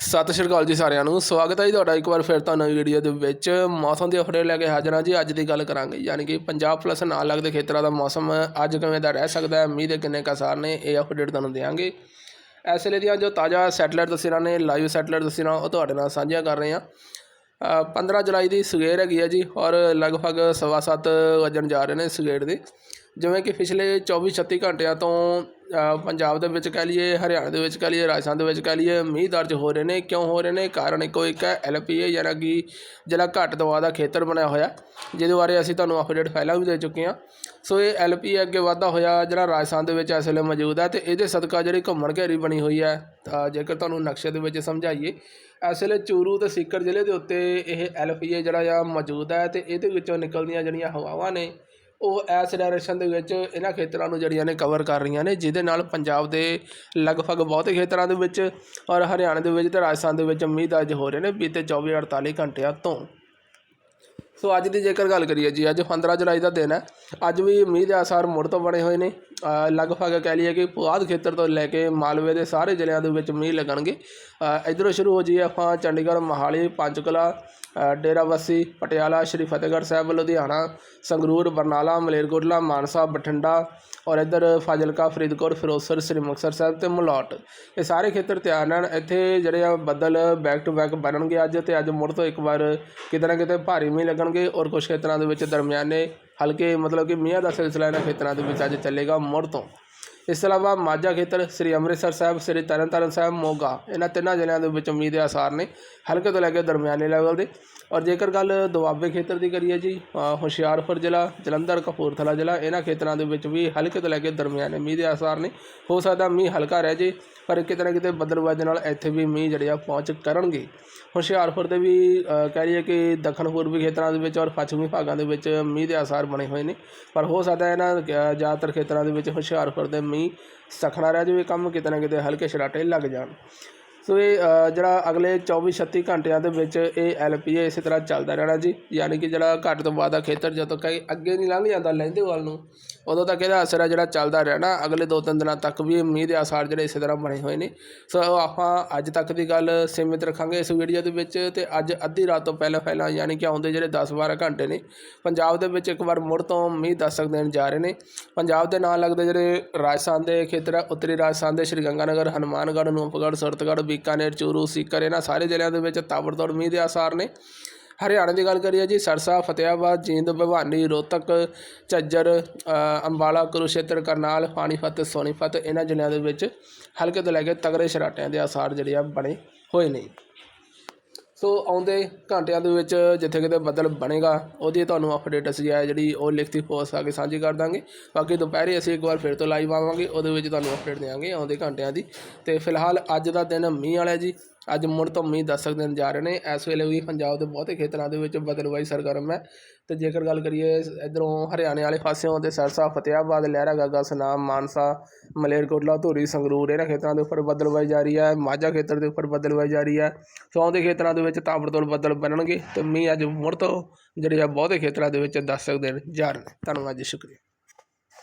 ਸਤਿ ਸ਼੍ਰੀ ਅਕਾਲ ਜੀ ਸਾਰਿਆਂ ਨੂੰ। ਸਵਾਗਤ ਹੈ ਜੀ ਤੁਹਾਡਾ ਇੱਕ ਵਾਰ ਫਿਰ ਤੋਂ ਨਵੀਂ ਵੀਡੀਓ ਦੇ ਵਿੱਚ। ਮੌਸਮ ਦੀ ਅਪਡੇਟ ਲੈ ਕੇ ਹਾਜ਼ਰ ਹਾਂ ਜੀ। ਅੱਜ ਦੀ ਗੱਲ ਕਰਾਂਗੇ। ਯਾਨੀ ਕਿ ਪੰਜਾਬ ਪਲੱਸ ਨਾਲ ਲੱਗਦੇ ਖੇਤਰਾਂ ਦਾ ਮੌਸਮ ਅੱਜ ਕਿਵੇਂ ਦਾ ਰਹਿ ਸਕਦਾ ਹੈ ਮੀਂਹ ਦੇ ਕਿੰਨੇ ਕਸਾਰ ਨੇ ਇਹ ਅਪਡੇਟ ਤੁਹਾਨੂੰ ਦੇਵਾਂਗੇ ਇਸ ਵੇਲੇ ਦੀਆਂ ਜੋ ਤਾਜ਼ਾ ਸੈਟੇਲਾਈਟ ਤਸਵੀਰਾਂ ਨੇ ਲਾਈਵ ਸੈਟਲਾਈਟ ਤਸਵੀਰਾਂ ਉਹ ਤੁਹਾਡੇ ਨਾਲ ਸਾਂਝੀਆਂ ਕਰ ਰਹੇ ਹਾਂ। ਅ, 15 ਜੁਲਾਈ ਦੀ ਸਵੇਰ ਹੈਗੀ ਹੈ ਜੀ ਔਰ ਲਗਭਗ ਸਵਾ ਸੱਤ ਵਜਣ ਜਾ ਰਹੇ ਨੇ ਸਵੇਰ ਦੇ। ਜਿਵੇਂ ਕਿ ਪਿਛਲੇ 24 36 ਘੰਟਿਆਂ ਤੋਂ ਪੰਜਾਬ ਦੇ ਵਿੱਚ ਕਹਿ ਲਈਏ, ਹਰਿਆਣਾ ਦੇ ਵਿੱਚ ਕਹਿ ਲਈਏ, ਰਾਜਸਥਾਨ ਦੇ ਵਿੱਚ ਕਹਿ ਲਈਏ, ਮੀਂਹ ਦਰਜ ਹੋ ਰਹੇ ਨੇ। ਕਿਉਂ ਹੋ ਰਹੇ ਨੇ? ਕਾਰਨ ਇੱਕੋ ਇੱਕ ਹੈ ਏ ਯਾਨੀ ਕਿ ਜਿਹੜਾ ਘੱਟ ਦਬਾਅ ਦਾ ਖੇਤਰ ਬਣਿਆ ਹੋਇਆ ਜਿਹਦੇ ਬਾਰੇ ਅਸੀਂ ਤੁਹਾਨੂੰ ਅਪਡੇਟ ਪਹਿਲਾਂ ਵੀ ਦੇ ਚੁੱਕੇ ਹਾਂ। ਸੋ ਇਹ ਐਲਪੀ ਅੱਗੇ ਵਾਧਾ ਹੋਇਆ ਜਿਹੜਾ ਰਾਜਸਥਾਨ ਦੇ ਵਿੱਚ ਇਸ ਵੇਲੇ ਮੌਜੂਦ ਹੈ, ਤੇ ਇਹਦੇ ਸਦਕਾ ਜਿਹੜੀ ਘੁੰਮਣ ਘੇਰੀ ਬਣੀ ਹੋਈ ਹੈ, ਤਾਂ ਜੇਕਰ ਤੁਹਾਨੂੰ ਨਕਸ਼ੇ ਦੇ ਵਿੱਚ ਸਮਝਾਈਏ, ਇਸ ਵੇਲੇ ਚੂਰੂ ਤੇ ਸੀਕਰ ਜ਼ਿਲ੍ਹੇ ਦੇ ਉੱਤੇ ਇਹ ਐੱਲ ਪੀ ਏ ਜਿਹੜਾ ਆ ਮੌਜੂਦ ਹੈ, ਤੇ ਇਹਦੇ ਵਿੱਚੋਂ ਨਿਕਲਦੀਆਂ ਜਿਹੜੀਆਂ ਹਵਾਵਾਂ ਨੇ ਉਹ ਇਸ ਡਾਇਰੈਕਸ਼ਨ ਦੇ ਵਿੱਚ ਇਹਨਾਂ ਖੇਤਰਾਂ ਨੂੰ ਜਿਹੜੀਆਂ ਨੇ ਕਵਰ ਕਰ ਰਹੀਆਂ ਨੇ, ਜਿਹਦੇ ਨਾਲ ਪੰਜਾਬ ਦੇ ਲਗਭਗ ਬਹੁਤੇ ਖੇਤਰਾਂ ਦੇ ਵਿੱਚ ਔਰ ਹਰਿਆਣਾ ਦੇ ਵਿੱਚ ਤੇ ਰਾਜਸਥਾਨ ਦੇ ਵਿੱਚ ਮੀਂਹ ਦਰਜ ਹੋ ਰਹੇ ਨੇ ਬੀਤੇ 24 48 ਘੰਟਿਆਂ ਤੋਂ। ਸੋ ਅੱਜ ਦੀ ਜੇਕਰ ਗੱਲ ਕਰੀਏ ਜੀ, ਅੱਜ 15 ਜੁਲਾਈ ਦਾ ਦਿਨ ਹੈ, ਅੱਜ ਵੀ ਮੀਂਹ ਦੇ ਆਸਾਰ ਮੁੜ ਤੋਂ ਬਣੇ ਹੋਏ ਨੇ। ਲਗਭਗ ਕਹਿ ਲਈਏ ਕਿ ਪੁਆਧ ਖੇਤਰ ਤੋਂ ਲੈ ਕੇ ਮਾਲਵੇ ਦੇ ਸਾਰੇ ਜ਼ਿਲ੍ਹਿਆਂ ਦੇ ਵਿੱਚ ਮੀਂਹ ਲੱਗਣਗੇ। ਅ, ਇੱਧਰੋਂ ਸ਼ੁਰੂ ਹੋ ਜਾਈਏ ਆਪਾਂ ਚੰਡੀਗੜ੍ਹ ਮੋਹਾਲੀ ਪੰਚਕੁਲਾ ਡੇਰਾਬੱਸੀ ਪਟਿਆਲਾ ਸ਼੍ਰੀ ਫਤਿਹਗੜ੍ਹ ਸਾਹਿਬ ਲੁਧਿਆਣਾ ਸੰਗਰੂਰ ਬਰਨਾਲਾ ਮਲੇਰਕੋਟਲਾ ਮਾਨਸਾ ਬਠਿੰਡਾ ਔਰ ਇੱਧਰ ਫਾਜ਼ਿਲਕਾ ਫਰੀਦਕੋਟ ਫਿਰੋਜ਼ਪੁਰ ਸ੍ਰੀ ਮੁਕਤਸਰ ਸਾਹਿਬ ਤੇ ਮਲੌਟ। ਇਹ ਸਾਰੇ ਖੇਤਰ ਤਿਆਰ ਹਨ ਇੱਥੇ ਜਿਹੜੇ ਆ ਬੱਦਲ ਬੈਕ ਟੂ ਬੈਕ ਬਣਨਗੇ ਅੱਜ ਤੇ ਅੱਜ ਮੁੜ ਤੋਂ ਇੱਕ ਵਾਰ ਕਿਤੇ ਨਾ ਕਿਤੇ ਭਾਰੀ ਮੀਂਹ ਲੱਗਣਗੇ ਔਰ ਕੁਝ ਖੇਤਰਾਂ ਦੇ ਵਿੱਚ ਦਰਮਿਆਨੇ ਹਲਕੇ ਮਤਲਬ ਕਿ ਮੀਂਹ ਦਾ ਸਿਲਸਿਲਾ ਇਹਨਾਂ ਖੇਤਰਾਂ ਦੇ ਵਿੱਚ ਅੱਜ ਚੱਲੇਗਾ ਮੁੜ ਤੋਂ। ਇਸ ਤੋਂ ਇਲਾਵਾ ਮਾਝਾ ਖੇਤਰ ਸ੍ਰੀ ਅੰਮ੍ਰਿਤਸਰ ਸਾਹਿਬ, ਸ੍ਰੀ ਤਰਨਤਾਰਨ ਸਾਹਿਬ, ਮੋਗਾ, ਇਹਨਾਂ ਤਿੰਨਾਂ ਜ਼ਿਲ੍ਹਿਆਂ ਦੇ ਵਿੱਚ ਮੀਂਹ ਦੇ ਆਸਾਰ ਨੇ, ਹਲਕੇ ਤੋਂ ਲੈ ਕੇ ਦਰਮਿਆਨੇ ਲੈਵਲ ਦੇ। ਔਰ ਜੇਕਰ ਗੱਲ ਦੁਆਬੇ ਖੇਤਰ ਦੀ ਕਰੀਏ ਜੀ ਹੁਸ਼ਿਆਰਪੁਰ ਜ਼ਿਲ੍ਹਾ, ਜਲੰਧਰ, ਕਪੂਰਥਲਾ ਜ਼ਿਲ੍ਹਾ, ਇਹਨਾਂ ਖੇਤਰਾਂ ਦੇ ਵਿੱਚ ਵੀ ਹਲਕੇ ਤੋਂ ਲੈ ਕੇ ਦਰਮਿਆਨੇ ਮੀਂਹ ਦੇ ਆਸਾਰ ਨੇ। ਹੋ ਸਕਦਾ ਮੀਂਹ ਹਲਕਾ ਰਹਿ ਜੇ, ਪਰ ਕਿਤੇ ਨਾ ਕਿਤੇ ਬੱਦਲਬਾਜ਼ੀ ਨਾਲ ਇੱਥੇ ਵੀ ਮੀਂਹ ਜਿਹੜੇ ਆ ਪਹੁੰਚ ਕਰਨਗੇ। ਹੁਸ਼ਿਆਰਪੁਰ ਦੇ ਵੀ ਕਹਿ ਲਈਏ ਕਿ ਦੱਖਣ ਪੂਰਬੀ ਖੇਤਰਾਂ ਦੇ ਵਿੱਚ ਔਰ ਪੱਛਮੀ ਭਾਗਾਂ ਦੇ ਵਿੱਚ ਮੀਂਹ ਦੇ ਆਸਾਰ ਬਣੇ ਹੋਏ ਨੇ। ਪਰ ਹੋ ਸਕਦਾ ਇਹਨਾਂ ਜ਼ਿਆਦਾਤਰ ਖੇਤਰਾਂ ਦੇ ਵਿੱਚ ਹੁਸ਼ਿਆਰਪੁਰ ਦੇ ਮੀਂਹ ਸਖਣਾ ਰਹਿ ਜਾਵੇ ਕੰਮ ਕਿਤੇ ਨਾ ਕਿਤੇ ਹਲਕੇ ਸਰਾਟੇ ਲੱਗ ਜਾਣ। ਸੋ ਇਹ ਜਿਹੜਾ ਅਗਲੇ 24 36 ਘੰਟਿਆਂ ਦੇ ਵਿੱਚ ਇਹ ਐਲਪੀਏ ਇਸੇ ਤਰ੍ਹਾਂ ਚੱਲਦਾ ਰਹਿਣਾ ਜੀ। ਯਾਨੀ ਕਿ ਜਿਹੜਾ ਘੱਟ ਤੋਂ ਬਾਅਦ ਦਾ ਖੇਤਰ ਜਦੋਂ ਕਈ ਅੱਗੇ ਨਹੀਂ ਲੰਘ ਜਾਂਦਾ ਲਹਿੰਦੇ ਵੱਲ ਨੂੰ, ਉਦੋਂ ਤੱਕ ਇਹਦਾ ਅਸਰ ਹੈ ਜਿਹੜਾ ਚੱਲਦਾ ਰਹਿਣਾ, ਅਗਲੇ ਦੋ ਤਿੰਨ ਦਿਨਾਂ ਤੱਕ ਵੀ ਮੀਂਹ ਦੇ ਆਸਾਰ ਜਿਹੜੇ ਇਸੇ ਤਰ੍ਹਾਂ ਬਣੇ ਹੋਏ ਨੇ। ਸੋ ਆਪਾਂ ਅੱਜ ਤੱਕ ਦੀ ਗੱਲ ਸੀਮਿਤ ਰੱਖਾਂਗੇ ਇਸ ਵੀਡੀਓ ਦੇ ਵਿੱਚ ਤੇ ਅੱਜ ਅੱਧੀ ਰਾਤ ਤੋਂ ਪਹਿਲਾਂ ਪਹਿਲਾਂ ਯਾਨੀ ਕਿ ਆਉਂਦੇ ਜਿਹੜੇ 10 12 ਘੰਟੇ ਨੇ, ਪੰਜਾਬ ਦੇ ਵਿੱਚ ਇੱਕ ਵਾਰ ਮੁੜ ਤੋਂ ਮੀਂਹ ਦਸਤਕ ਦੇਣ ਜਾ ਰਹੇ ਨੇ। ਪੰਜਾਬ ਦੇ ਨਾਲ ਲੱਗਦੇ ਜਿਹੜੇ ਰਾਜਸਥਾਨ ਦੇ ਖੇਤਰ ਆ, ਉੱਤਰੀ ਰਾਜਸਥਾਨ ਦੇ ਸ਼੍ਰੀ ਗੰਗਾਨਗਰ, ਹਨੂਮਾਨਗੜ੍ਹ, ਨੂਪਗੜ੍ਹ, ਸਰਤਗੜ੍ਹ ਬੀਕਾਨੇਰ, ਚੂਰੂ, ਸੀਕਰ, ਇਹਨਾਂ ਸਾਰੇ ਜ਼ਿਲ੍ਹਿਆਂ ਦੇ ਵਿੱਚ ਤਾਬੜਤੋੜ ਮੀਂਹ ਦੇ ਆਸਾਰ ਨੇ। ਹਰਿਆਣਾ ਦੀ ਗੱਲ ਕਰੀਏ ਜੀ, ਸਰਸਾ ਫਤਿਆਬਾਦ ਜੀਂਦ, ਭਵਾਨੀ, ਰੋਹਤਕ, ਝੱਜਰ ਅੰਬਾਲਾ ਕੁਰੂਸ਼ੇਤਰ ਕਰਨਾਲ, ਪਾਣੀਪਤ ਤੇ ਸੋਨੀਪਤ, ਇਹਨਾਂ ਜ਼ਿਲ੍ਹਿਆਂ ਦੇ ਵਿੱਚ ਹਲਕੇ ਤੋਂ ਲੈ ਕੇ ਤਗੜੇ ਸ਼ਰਾਟਿਆਂ ਦੇ ਆਸਾਰ ਜਿਹੜੇ ਆ ਬਣੇ ਹੋਏ ਨੇ। ਸੋ ਆਉਂਦੇ ਘੰਟਿਆਂ ਦੇ ਵਿੱਚ ਜਿੱਥੇ ਕਿਤੇ ਬੱਦਲ ਬਣੇਗਾ, ਉਹਦੀ ਤੁਹਾਨੂੰ ਅਪਡੇਟ ਅਸੀਂ ਹੈ ਜਿਹੜੀ ਉਹ ਲਿਖਤੀ ਪੋਸਟ ਆ ਕੇ ਸਾਂਝੀ ਕਰ ਦਾਂਗੇ। ਬਾਕੀ ਦੁਪਹਿਰੇ ਅਸੀਂ ਇੱਕ ਵਾਰ ਫਿਰ ਤੋਂ ਲਾਈਵ ਆਵਾਂਗੇ, ਉਹਦੇ ਵਿੱਚ ਤੁਹਾਨੂੰ ਅਪਡੇਟ ਦੇਵਾਂਗੇ ਆਉਂਦੇ ਘੰਟਿਆਂ ਦੀ। ਤੇ ਫਿਲਹਾਲ ਅੱਜ ਦਾ ਦਿਨ ਮੀਂਹ ਵਾਲਾ ਜੀ। ਅੱਜ ਮੁੜ ਤੋਂ ਮੀਂਹ ਦਸਤਕ ਦੇਣ ਜਾ ਰਹੇ ਨੇ। ਇਸ ਵੇਲੇ ਵੀ ਪੰਜਾਬ ਦੇ ਬਹੁਤੇ ਖੇਤਰਾਂ ਦੇ ਵਿੱਚ ਬਦਲਵਾਈ ਸਰਗਰਮ ਹੈ। ਤੇ ਜੇਕਰ ਗੱਲ ਕਰੀਏ ਇਧਰੋਂ ਹਰਿਆਣੇ ਵਾਲੇ ਪਾਸਿਓਂ ਤੇ ਸਰਸਾ ਫਤਿਆਬਾਦ ਲਹਿਰਾ, ਗਾਗਾ, ਸੁਨਾਮ, ਮਾਨਸਾ ਮਲੇਰਕੋਟਲਾ ਧੂਰੀ, ਸੰਗਰੂਰ, ਇਹਨਾਂ ਖੇਤਰਾਂ ਦੇ ਉੱਪਰ ਬਦਲਵਾਈ ਜਾਰੀ ਹੈ। ਮਾਝਾ ਖੇਤਰ ਦੇ ਉੱਪਰ ਬਦਲਵਾਈ ਜਾਰੀ ਹੈ। ਸੋ ਆਉਂਦੇ ਖੇਤਰਾਂ ਦੇ ਵਿੱਚ ਤਾਬੜਤੋੜ ਬੱਦਲ ਬਣਨਗੇ ਤੇ ਮੀਂਹ ਅੱਜ ਮੁੜ ਤੋਂ ਜਿਹੜੇ ਆ ਬਹੁਤੇ ਖੇਤਰਾਂ ਦੇ ਵਿੱਚ ਦਸਤਕ ਦੇਣ ਜਾ ਰਹੇ ਨੇ। ਧੰਨਵਾਦ ਜੀ, ਸ਼ੁਕਰੀਆ।